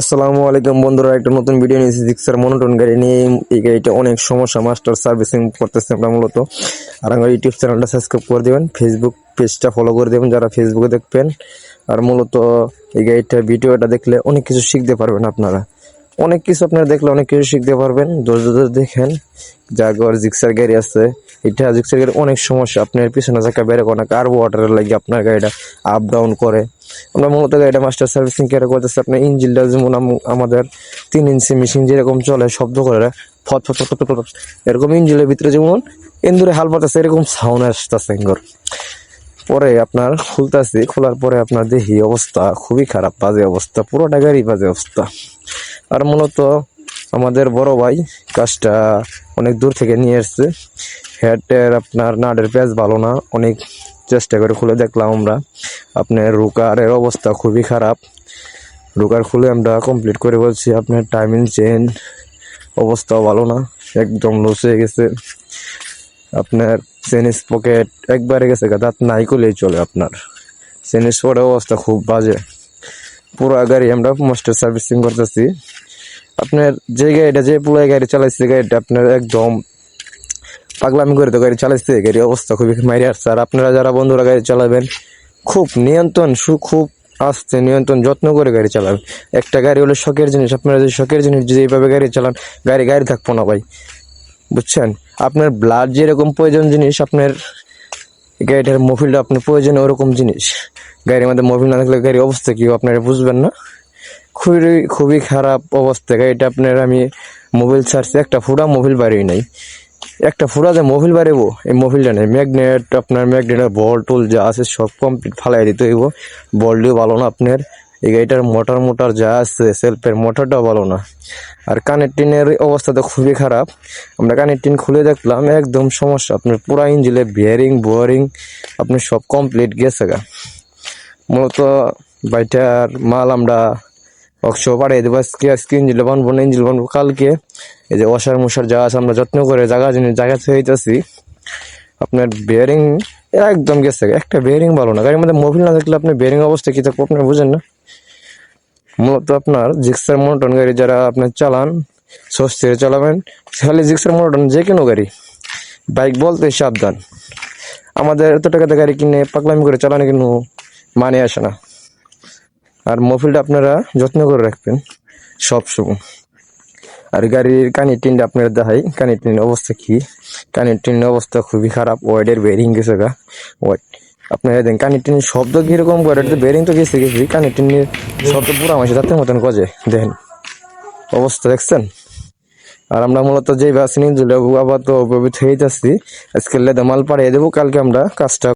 আসসালামু আলাইকুম বন্ধুরা, একটা নতুন ভিডিও নিয়েছি জিক্সার মনোটন গাড়ি নিয়ে। এই গাড়িটা অনেক সমস্যা মাস্টার সার্ভিসিং করতেছে আমরা মূলত। আর আমার ইউটিউব চ্যানেলটা সাবস্ক্রাইব করে দেবেন ফেসবুক পেজটা ফলো করে দেবেন যারা ফেসবুকে দেখবেন। আর মূলত এই গাড়িটার ভিডিওটা দেখলে অনেক কিছু শিখতে পারবেন আপনারা। অনেক কিছু আপনারা দেখলে অনেক কিছু শিখতে পারবেন। ধৈর্য ধরে দেখেন জাগর জিক্সার গাড়ি আছে। এটা জিক্সার গাড়ি অনেক সমস্যা, আপনার পিছনে চাকা বেড়ে কোনো কার্বো ওয়াটারের লাগে আপনার গাড়িটা আপ ডাউন করে। আমরা মূলত গাড়িটা মাস্টার সার্ভিসিং কেয়ার করতেছি। আপনার ইঞ্জিনটা যেমন আমাদের তিন ইঞ্চি মেশিন যেরকম চলে, শব্দ করে ফট ফট ফট ফট এরকম ইঞ্জিনের ভিতরে যেমন ইন্দুরে হাল পাতাছে এরকম সাউন্ড আসতেছে এঙ্গর। পরে আপনার খুলতেছি, খোলার পরে আপনার দেখি অবস্থা খুবই খারাপ, বাজে অবস্থা, পুরোটা গাড়ি বাজে অবস্থা। আর মূলত আমাদের বড় ভাই কাজটা অনেক দূর থেকে নিয়ে এসছে। হেডের আপনার নাটের পেঁয়াজ ভালো না, অনেক চেষ্টা করে খুলে দেখলাম আমরা। আপনার রুকারের অবস্থা খুবই খারাপ। রুকার খুলে আমরা কমপ্লিট করে বলছি, আপনার টাইমিং চেন অবস্থাও ভালো না, একদম লস হয়ে গেছে। আপনার চেনিস পকেট একবারে গেছে দাঁত নাই করলেই চলে আপনার। চেনিস পকেটের অবস্থা খুব বাজে। পুরো গাড়ি আমরা মাস্টার সার্ভিসিং করতেছি। আপনার যে গাড়িটা, যে পুরো গাড়ি চালাইছে, গাড়িটা আপনার একদম পাগলামি করে তো গাড়ি চালাইছে, গাড়ির অবস্থা খুবই মারি আসছে। আর আপনারা যারা বন্ধুরা গাড়ি চালাবেন, খুব নিয়ন্ত্রণ, সু খুব আস্তে নিয়ন্ত্রণ, যত্ন করে গাড়ি চালাবেন। একটা গাড়ি হলো শখের জিনিস, আপনারা যদি শখের জিনিস যদি এইভাবে গাড়ি চালান, গাড়ি গাড়ি থাকব না ভাই। বুঝছেন? আপনার ব্লাড যেরকম প্রয়োজন জিনিস, আপনার গাড়িটার মফিলটা আপনার প্রয়োজন ওরকম জিনিস। গাড়ির মধ্যে মোবিল না থাকলে গাড়ির অবস্থা কি, আপনারা বুঝবেন না? খুবই খুবই খারাপ অবস্থা। গাড়িটা আপনার আমি মোবিল ছাড়ছি, একটা ফুটা মোবিল বাড়ি নাই। একটা ফুটা যে মোবিল বাড়িবো। এই মোবিলটা নেই। ম্যাগনেট, আপনার ম্যাগনেটের বল টুল যা আছে সব কমপ্লিট ফালাই দিতে হইব। বলটিও ভালো না আপনার। এই গাড়িটার মোটর মোটর যা আছে সেলফের মোটরটাও ভালো না। আর কানের টিনের অবস্থা তো খুবই খারাপ। আমরা কানের টিন খুলে দেখলাম, একদম সমস্যা। আপনার পুরা ইঞ্জিলে বিয়ারিং বোয়ারিং আপনার সব কমপ্লিট গেছে গা। মূলত বাইটার মাল আমরা অক্স পাঠিয়ে দেবো। আজকে আজকে ইঞ্জিল বানবো না ইঞ্জিল বানবো কালকে। এই যে ওয়াশার মশার যা আছে আমরা যত্ন করে জায়গা জিনিস জায়গা হইতেছি, আপনার বেয়ারিং একদম গেছে, একটা বেয়ারিং ভালো না। গাড়ির মধ্যে মোবিল না থাকলে আপনি বেয়ারিং অবস্থা কি থাকব আপনি বুঝেন না। মূলত আপনার জিক্সার মোটন গাড়ি যারা আপনার চালান স্বস্তিতে চালাবেন, খালি জিক্সার মোটন যে কোনো গাড়ি বাইক বলতে সাবধান। আমাদের এত টাকাতে গাড়ি কিনে পাকলামি করে চালানো কিন্তু মানে আসে না। আর মফিলটা আপনারা যত্ন করে রাখবেন সব সময় আর গাড়ির কানের টিনটা আপনারা দেখাই, কানের টিনের অবস্থা কি? কানের টিনের অবস্থা খুবই খারাপ ওয়াইডের বেরিং গেছে গা। ওয়াইড আপনারা দেখেন, কানের টিনের শব্দ কীরকম করে বেরিং তো গেছে গেছি, কানের টিনের শব্দ পুরো আমার দাঁতের মতন গজে, দেখেন। অবস্থা দেখছেন? আর আমরা মূলত যেই বাসিনী জুলে আবার তো উপবিত হয়ে যাচ্ছি আজকে লেদা মাল পাড়িয়ে দেবো, কালকে আমরা কাজটা